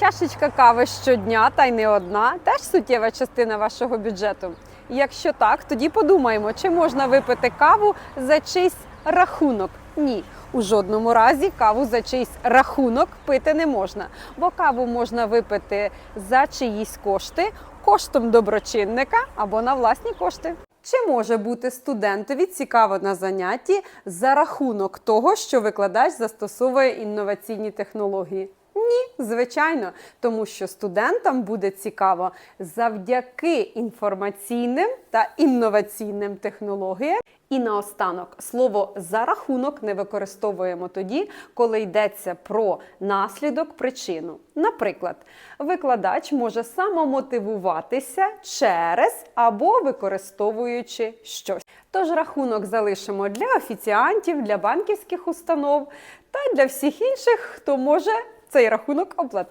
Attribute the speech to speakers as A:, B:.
A: Чашечка кави щодня, та й не одна, теж суттєва частина вашого бюджету. Якщо так, тоді подумаємо, чи можна випити каву за чийсь рахунок. Ні, у жодному разі каву за чийсь рахунок пити не можна, бо каву можна випити за чиїсь кошти, коштом доброчинника або на власні кошти. Чи може бути студентові цікаво на занятті за рахунок того, що викладач застосовує інноваційні технології? Ні, звичайно, тому що студентам буде цікаво завдяки інформаційним та інноваційним технологіям. І наостанок слово за рахунок не використовуємо тоді, коли йдеться про наслідок причину. Наприклад, викладач може самомотивуватися через або використовуючи щось. Тож рахунок залишимо для офіціантів, для банківських установ та для всіх інших, хто може цей рахунок оплатити.